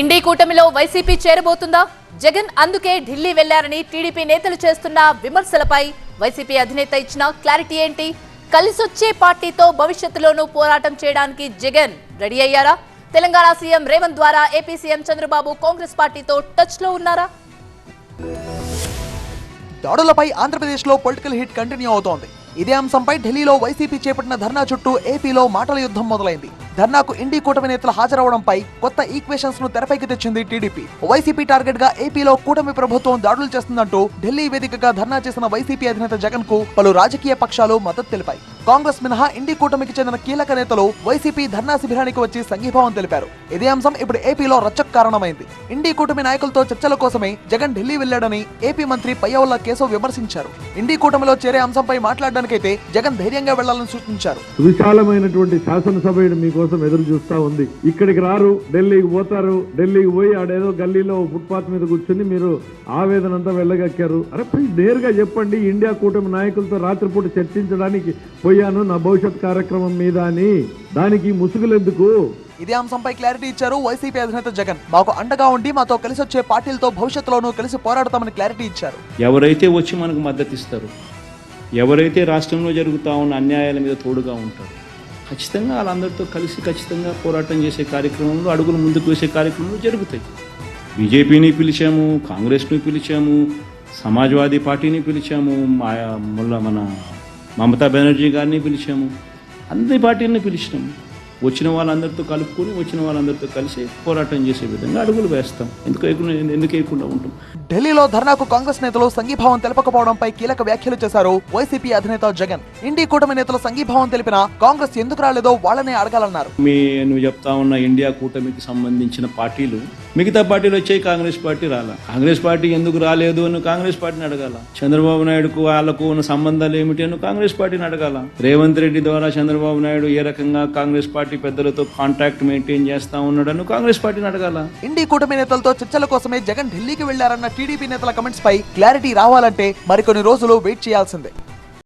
ఇండి కూటమిలో వైసీపీ చేరబోతుందా? జగన్ అందుకే ఢిల్లీ వెళ్ళారని టీడీపీ నేతలు చేస్తున్న విమర్శలపై వైసీపీ అధినేత ఇచ్చిన క్లారిటీ ఏంటి? కలిసొచ్చే పార్టీతో భవిష్యత్తులోనూ పోరాటం చేయడానికి జగన్ రెడీ అయ్యారా? తెలంగాణ సీఎం రేవంత్ ద్వారా ఏపీ సీఎం చంద్రబాబు కాంగ్రెస్ పార్టీతో టచ్లో ఉన్నారా? దాడులపై ఆంధ్రప్రదేశ్లో పొలిటికల్ హిట్ కంటిన్యూ అవుతోంది. ఇదే అంశంపై ఢిల్లీలో వైసీపీ చేపట్టిన ధర్నా చుట్టూ ఏపీలో మాటల యుద్ధం మొదలైంది. ధర్నాకు ఇండి కూటమి నేతలు హాజరవడంపై కొత్త ఈక్వేషన్స్ను తెరపైకి తెచ్చింది టీడీపీ. వైసీపీ టార్గెట్గా ఏపీలో కూటమి ప్రభుత్వం దాడులు చేస్తుందంటూ ఢిల్లీ వేదికగా ధర్నా చేసిన వైసీపీ అధినేత జగన్కు పలు రాజకీయ పక్షాలు మద్దతు తెలిపాయి. కాంగ్రెస్ మినహా ఇండి కూటమికి చెందిన కీలక నేతలు వైసీపీ ధర్నా శిబిరానికి వచ్చి సంఘీభావం తెలిపారు. ఇదే అంశం ఇప్పుడు ఏపీలో రచ్చకు కారణమైంది. ఇండి కూటమి నాయకులతో చర్చల కోసమే జగన్ ఢిల్లీ వెళ్ళాడని ఏపీ మంత్రి పయ్యవల్ల కేశవ్ విమర్శించారు. ఇండి కూటమిలో చేరే అంశంపై మాట్లాడడానికైతే జగన్ ధైర్యంగా వెళ్ళాలని సూచించారు. విశాలమైనటువంటి శాసనసభ మీకోసం ఎదురు చూస్తా ఉంది. ఇక్కడికి రారు ఢిల్లీకి పోతారు ఢిల్లీకి పోయి ఆడేదో గల్లీలో ఫుట్పాత్ మీద కూర్చొని మీరు ఆవేదన అంతా వెళ్ళగక్కారు. అరే నేరుగా చెప్పండి ఇండియా కూటమి నాయకులతో రాత్రిపూట చర్చించడానికి పోయాను నా భవిష్యత్ కార్యక్రమం మీద అని. దానికి ముసుగులు ఎందుకు ఇదే అంశంపై క్లారిటీ ఇచ్చారు వైసీపీ అధినేత జగన్. మాకు అండగా ఉండి మాతో కలిసి వచ్చే పార్టీలతో భవిష్యత్తులోనూ కలిసి పోరాడతామని క్లారిటీ ఇచ్చారు. ఎవరైతే వచ్చి మనకు మద్దతు ఇస్తారో ఎవరైతే రాష్ట్రంలో జరుగుతూ ఉన్న అన్యాయాల మీద తోడుగా ఉంటారో ఖచ్చితంగా వాళ్ళందరితో కలిసి ఖచ్చితంగా పోరాటం చేసే కార్యక్రమంలో అడుగులు ముందుకు వేసే కార్యక్రమాలు జరుగుతాయి. బీజేపీని పిలిచాము కాంగ్రెస్ని పిలిచాము సమాజ్వాదీ పార్టీని పిలిచాము మన మమతా బెనర్జీ గారిని పిలిచాము. అన్ని పార్టీలని పిలిచినాము వచ్చిన వాళ్ళందరితో కలుపుకొని వచ్చిన వాళ్ళందరితో కలిసి పోరాటం చేసే విధంగా అడుగులు వేస్తాం. ఎందుకు ఎందుకు వేయకుండా ఉంటాం? ఢిల్లీలో ధర్నాకు కాంగ్రెస్ నేతలు సంఘీభావం తెలపకపోవడంపై కీలక వ్యాఖ్యలు చేశారు వైసీపీ అధినేత జగన్. ఇండి కూటమి నేతలు సంఘీభావం తెలిపినా కాంగ్రెస్ ఎందుకు రాలేదో వాళ్ళనే అడగాలన్నారు. మీ నువ్వు చెప్తా ఉన్న ఇండియా కూటమికి సంబంధించిన పార్టీలు మిగతా పార్టీలు వచ్చాయి కాంగ్రెస్ పార్టీ రాలా. కాంగ్రెస్ పార్టీ ఎందుకు రాలేదు అని కాంగ్రెస్ పార్టీని అడగాల. చంద్రబాబు నాయుడుకు వాళ్ళకు ఉన్న సంబంధాలు ఏమిటి అని కాంగ్రెస్ పార్టీని అడగాల. రేవంత్ రెడ్డి ద్వారా చంద్రబాబు నాయుడు ఏ రకంగా కాంగ్రెస్ పార్టీ పెద్దలతో కాంటాక్ట్ మెయింటైన్ చేస్తా ఉన్నాడని కాంగ్రెస్ పార్టీని అడగాల. ఇండి కూటమి నేతలతో చర్చల కోసమే జగన్ ఢిల్లీకి వెళ్ళారన్న టీడీపీ నేతల కమెంట్స్ పై క్లారిటీ రావాలంటే మరికొన్ని రోజులు వెయిట్ చేయాల్సిందే.